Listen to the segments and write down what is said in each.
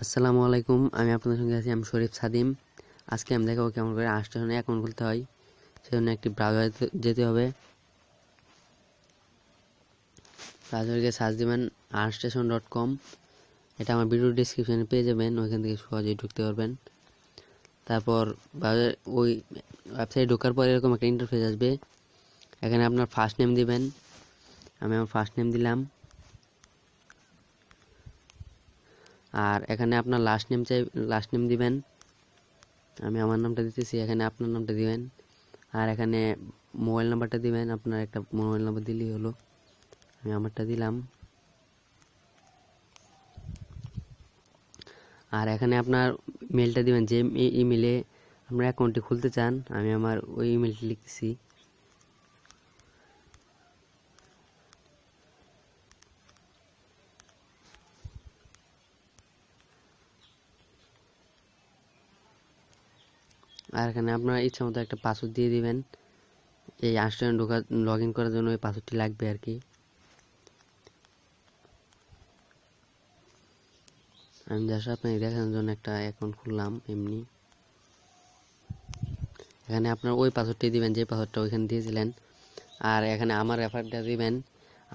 আসসালামু আলাইকুম, আমি আপনাদের সঙ্গে আছি, আমি শরীফ সাদিম। আজকে আমি দেখাবো কেমন করে আস্টেশনে অ্যাকাউন্ট খুলতে হয়। সেজন্য একটি ব্রাউজার যেতে হবে। ব্রাউজারকে সার্চ দেবেন আর স্টেশন ডট কম। এটা আমার ভিডিও ডিসক্রিপশানে পেয়ে যাবেন, ওইখান থেকে সহজেই ঢুকতে পারবেন। তারপর ব্রাউজার ওই ওয়েবসাইটে ঢোকার পর এরকম একটা ইন্টারফেস আসবে। এখানে আপনার ফার্স্ট নেম দিবেন। আমি আমার ফার্স্ট নেম দিলাম। আর এখানে আপনার লাস্ট নেম চাই লাস্ট নেম দিবেন। আমি আমার নামটা দিতেছি, এখানে আপনার নামটা দিবেন। আর এখানে মোবাইল নাম্বারটা দিবেন, আপনার একটা মোবাইল নাম্বার দিলেই হলো। আমি আমারটা দিলাম। আর এখানে আপনার মেলটা দিবেন, যে ইমেলে আপনার অ্যাকাউন্টটি খুলতে চান, আমি আমার ওই ইমেলটি লিখতেছি। আর এখানে আপনার ইচ্ছা মতো একটা পাসওয়ার্ড দিয়ে দিবেন। এই আস্টেশন ঢোকা লগ ইন করার জন্য ওই পাসওয়ার্ডটি লাগবে আর কি। আমি জাস্ট আপনাকে দেখানোর জন্য একটা অ্যাকাউন্ট খুললাম, এমনি। এখানে আপনার ওই পাসওয়ার্ডটি দিবেন, যে পাসওয়ার্ডটা ওইখানে দিয়েছিলেন। আর এখানে আমার রেফারটা দিবেন।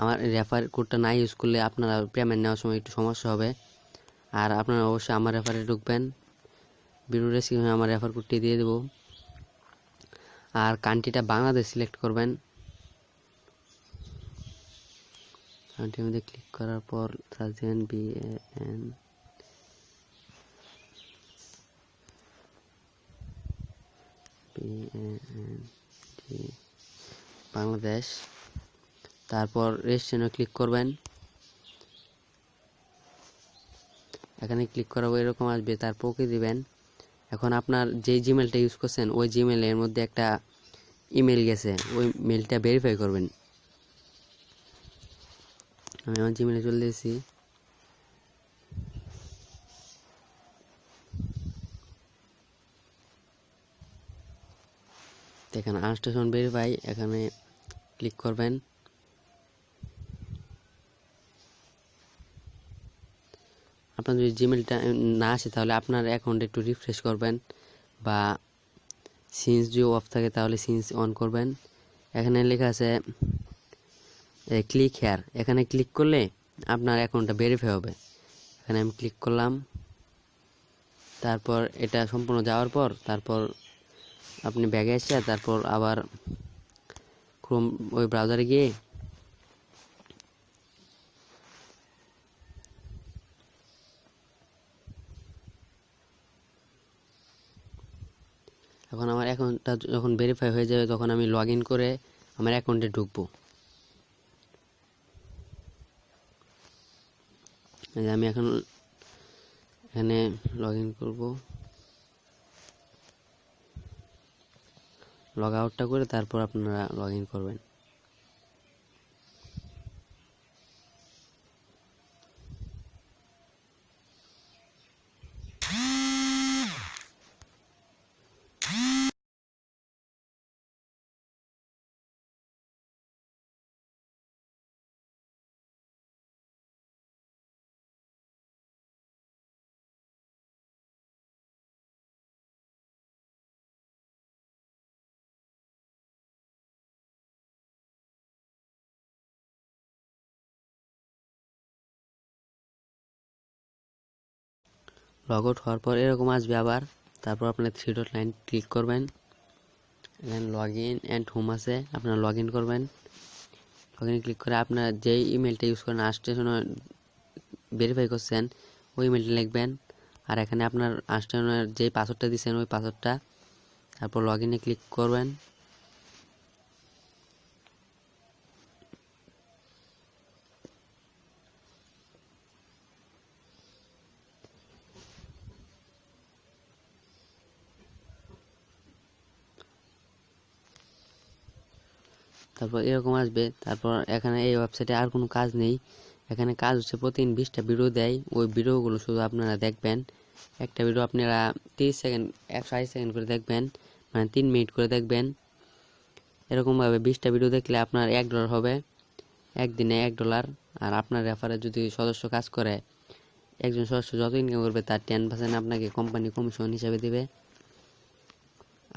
আমার রেফার কোডটা না ইউজ করলে আপনারা পেমেন্ট নেওয়ার সময় একটু সমস্যা হবে। আর আপনারা অবশ্যই আমার রেফারে ঢুকবেন। ভিডিও ডেসক্রিপশনে আমার রেফার কোডটি দিয়ে দেবো। আর কান্ট্রিটা বাংলাদেশ সিলেক্ট করবেন। কান্ট্রির মধ্যে ক্লিক করার পর সার্চ দেবেন বি এন বাংলাদেশ। তারপর রেজিস্ট্রেশনে ক্লিক করবেন। এখানে ক্লিক করাবো এরকম আসবে, তারপর ওকে দিবেন। এখন আপনার যে জিমেলটা ইউজ করছেন, ওই জিমেলের মধ্যে একটা ইমেল গেছে, ওই মেলটা ভেরিফাই করবেন। আমি আমার জিমেলে চলে এসেছি এখানে আনস্টেশন ভেরিফাই এখানে ক্লিক করবেন। আপনার যদি জিমেলটা না আসে, তাহলে আপনার অ্যাকাউন্টে একটু রিফ্রেশ করবেন বা সিন্স যদি অফ থাকে, তাহলে সিন্স অন করবেন। এখানে লেখা আছে ক্লিক হেয়ার এখানে ক্লিক করলে আপনার অ্যাকাউন্টটা ভেরিফাই হবে। এখানে আমি ক্লিক করলাম। তারপর এটা সম্পূর্ণ যাওয়ার পর, তারপর আপনি ব্যাগে এসে, তারপর আবার ক্রোম ওই ব্রাউজারে গিয়ে এখন আমার অ্যাকাউন্টটা যখন ভেরিফাই হয়ে যাবে, তখন আমি লগ ইন করে আমার অ্যাকাউন্টে ঢুকবো। আমি এখন এখানে লগ ইন করব। লগ আউটটা করে তারপর আপনারা লগ ইন করবেন। লগ আউট হওয়ার পর এরকম আসবে আবার। তারপর আপনার থ্রি ডট লাইন ক্লিক করবেন। এখানে লগ ইন অ্যান্ড হোম আছে, আপনারা লগ ইন করবেন। লগ ইন ক্লিক করে আপনার যেই ইমেলটা ইউজ করেন আসটেশনে ভেরিফাই করছেন, ওই ইমেলটা লিখবেন। আর এখানে আপনার আসটেশনের যেই পাসওয়ার্ডটা দিচ্ছেন ওই পাসওয়ার্ডটা তারপর লগ ইনে ক্লিক করবেন। তারপর এরকম আসবে। তারপর এখানে এই ওয়েবসাইটে আর কোনো কাজ নেই। এখানে কাজ হচ্ছে প্রতিদিন বিশটা ভিডিও দেয়। ওই ভিডিওগুলো শুধু আপনারা দেখবেন। একটা ভিডিও আপনারা তিরিশ সেকেন্ড একশো আশি সেকেন্ড করে দেখবেন। মানে তিন মিনিট করে দেখবেন। এরকমভাবে বিশটা ভিডিও দেখলে আপনার এক ডলার হবে। একদিনে এক ডলার আর আপনার রেফারে যদি সদস্য কাজ করে, একজন সদস্য যত ইনকাম করবে, তার টেন পার্সেন্ট আপনাকে কোম্পানি কমিশন হিসাবে দেবে।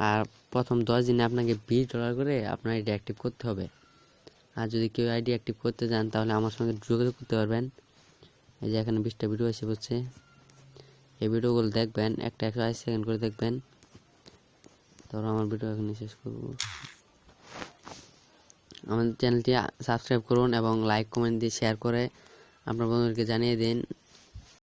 আর প্রথম দশ দিনে আপনাকে বিশ ডলার করে আপনার আইডি অ্যাক্টিভ করতে হবে। আর যদি কেউ আইডি অ্যাক্টিভ করতে চান তাহলে আমার সঙ্গে যোগাযোগ করতে পারবেন। এই যে এখানে বিশটা ভিডিও এসে পড়ছে এই ভিডিওগুলো দেখবেন, একটা একশো আশি সেকেন্ড করে দেখবেন। তারপর আমার ভিডিও এখানে শেষ করব। আমাদের চ্যানেলটি সাবস্ক্রাইব করুন এবং লাইক কমেন্ট দিয়ে শেয়ার করে আপনার বন্ধুদেরকে জানিয়ে দিন।